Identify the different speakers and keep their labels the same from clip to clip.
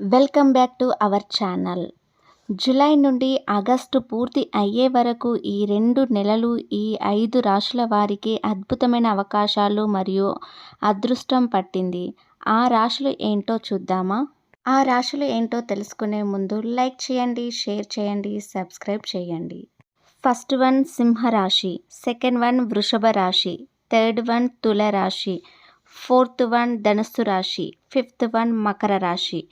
Speaker 1: Welcome back to our channel. July నుండి August పూర్తి అయ్యే వరకు ఈ రెండు నెలలు ఈ ఐదు రాశుల వారికి అద్భుతమైన అవకాశాలు మరియు అదృష్టం పట్టింది. ఆ రాశులు ఏంటో చూద్దామా? ఆ రాశులు ఏంటో తెలుసుకునే ముందు లైక్ చేయండి షేర్ చేయండి సబ్స్క్రైబ్ చేయండి. ఫస్ట్ వన్ సింహరాశి సెకండ్ వన్ వృషభ రాశి థర్డ్ వన్ తుల రాశి ఫోర్త్ వన్ ధనుస్సు రాశి ఫిఫ్త్ వన్ మకర రాశి.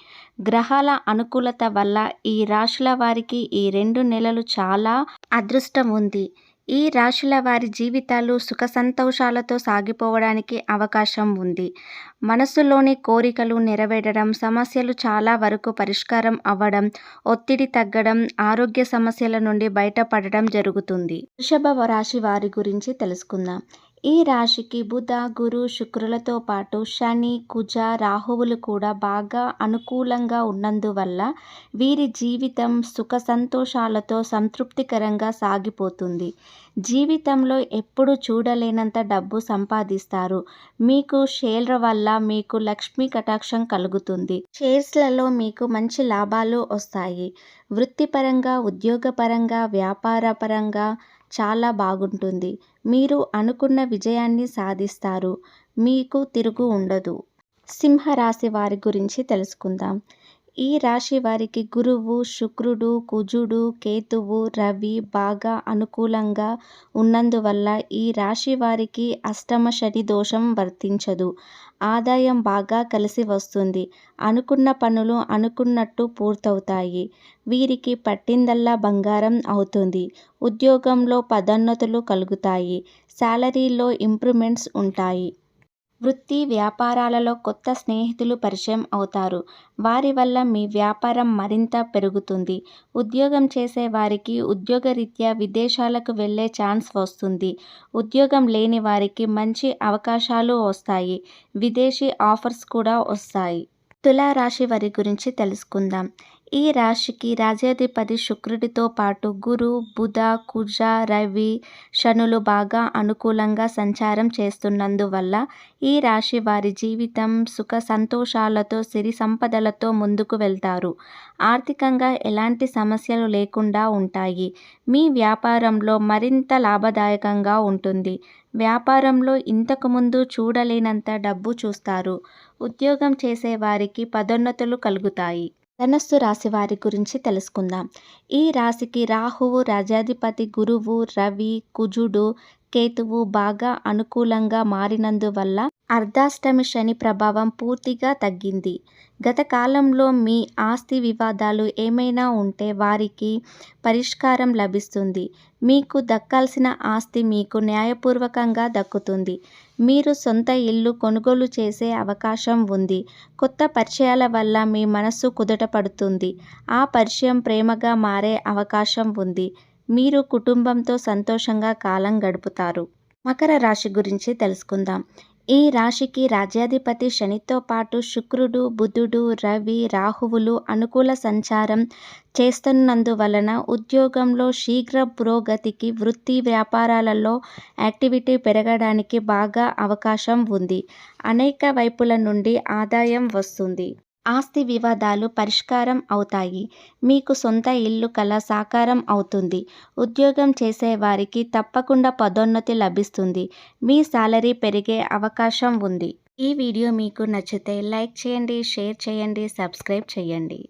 Speaker 1: గ్రహాల అనుకూలత వల్ల ఈ రాశుల వారికి ఈ రెండు నెలలు చాలా అదృష్టం ఉంది. ఈ రాశుల వారి జీవితాలు సుఖ సంతోషాలతో సాగిపోవడానికి అవకాశం ఉంది. మనసులోని కోరికలు నెరవేరడం సమస్యలు చాలా వరకు పరిష్కారం అవ్వడం ఒత్తిడి తగ్గడం ఆరోగ్య సమస్యల నుండి బయటపడడం జరుగుతుంది. వృషభ రాశి వారి గురించి తెలుసుకుందాం. ఈ రాశికి బుధ గురు శుక్రులతో పాటు శని కుజ రాహువులు కూడా బాగా అనుకూలంగా ఉన్నందువల్ల వీరి జీవితం సుఖ సంతోషాలతో సంతృప్తికరంగా సాగిపోతుంది. జీవితంలో ఎప్పుడు చూడలేనంత డబ్బు సంపాదిస్తారు. మీకు షేర్ల వల్ల మీకు లక్ష్మీ కటాక్షం కలుగుతుంది. షేర్స్లలో మీకు మంచి లాభాలు వస్తాయి. వృత్తిపరంగా ఉద్యోగపరంగా వ్యాపారపరంగా చాలా బాగుంటుంది. మీరు అనుకున్న విజయాన్ని సాధిస్తారు. మీకు తిరుగు ఉండదు. సింహరాశి వారి గురించి తెలుసుకుందాం. ఈ రాశి వారికి గురువు శుక్రుడు కుజుడు కేతువు రవి బాగా అనుకూలంగా ఉన్నందువల్ల ఈ రాశి వారికి అష్టమ శని దోషం వర్తించదు. ఆదాయం బాగా కలిసి వస్తుంది. అనుకున్న పనులు అనుకున్నట్టు పూర్తవుతాయి. వీరికి పట్టిందల్లా బంగారం అవుతుంది. ఉద్యోగంలో పదోన్నతులు కలుగుతాయి. శాలరీలో ఇంప్రూవ్మెంట్స్ ఉంటాయి. వృత్తి వ్యాపారాలలో కొత్త స్నేహితులు పరిచయం అవుతారు. వారి వల్ల మీ వ్యాపారం మరింత పెరుగుతుంది. ఉద్యోగం చేసే వారికి ఉద్యోగరీత్యా విదేశాలకు వెళ్ళే ఛాన్స్ వస్తుంది. ఉద్యోగం లేని వారికి మంచి అవకాశాలు వస్తాయి. విదేశీ ఆఫర్స్ కూడా వస్తాయి. తులారాశి వారి గురించి తెలుసుకుందాం. ఈ రాశికి రాజ్యాధిపతి శుక్రుడితో పాటు గురు బుధ కుజ రవి శనులు బాగా అనుకూలంగా సంచారం చేస్తున్నందువల్ల ఈ రాశి వారి జీవితం సుఖ సంతోషాలతో సిరి సంపదలతో ముందుకు వెళ్తారు. ఆర్థికంగా ఎలాంటి సమస్యలు లేకుండా ఉంటాయి. మీ వ్యాపారంలో మరింత లాభదాయకంగా ఉంటుంది. వ్యాపారంలో ఇంతకుముందు చూడలేనంత డబ్బు చూస్తారు. ఉద్యోగం చేసే వారికి పదోన్నతులు కలుగుతాయి. ధనస్సు రాశి వారి గురించి తెలుసుకుందాం. ఈ రాశికి రాహువు రాజాధిపతి గురువు రవి కుజుడు కేతువు బాగా అనుకూలంగా మారినందువల్ల అర్ధాష్టమి శని ప్రభావం పూర్తిగా తగ్గింది. గత కాలంలో మీ ఆస్తి వివాదాలు ఏమైనా ఉంటే వారికి పరిష్కారం లభిస్తుంది. మీకు దక్కాల్సిన ఆస్తి మీకు న్యాయపూర్వకంగా దక్కుతుంది. మీరు సొంత ఇల్లు కొనుగోలు చేసే అవకాశం ఉంది. కొత్త పరిచయాల వల్ల మీ మనస్సు కుదుటపడుతుంది ఆ పరిచయం ప్రేమగా మారే అవకాశం ఉంది. మీరు కుటుంబంతో సంతోషంగా కాలం గడుపుతారు. మకర రాశి గురించి తెలుసుకుందాం. ఈ రాశికి రాజ్యాధిపతి శనితో పాటు శుక్రుడు బుధుడు రవి రాహువులు అనుకూల సంచారం చేస్తున్నందువలన ఉద్యోగంలో శీఘ్ర పురోగతికి వృత్తి వ్యాపారాలలో యాక్టివిటీ పెరగడానికి బాగా అవకాశం ఉంది. అనేక వైపుల నుండి ఆదాయం వస్తుంది. ఆస్తి వివాదాలు పరిష్కారం అవుతాయి. మీకు సొంత ఇల్లు కల సాకారం అవుతుంది. ఉద్యోగం చేసే వారికి తప్పకుండా పదోన్నతి లభిస్తుంది. మీ సాలరీ పెరిగే అవకాశం ఉంది. ఈ వీడియో మీకు నచ్చితే లైక్ చేయండి షేర్ చేయండి సబ్స్క్రైబ్ చేయండి.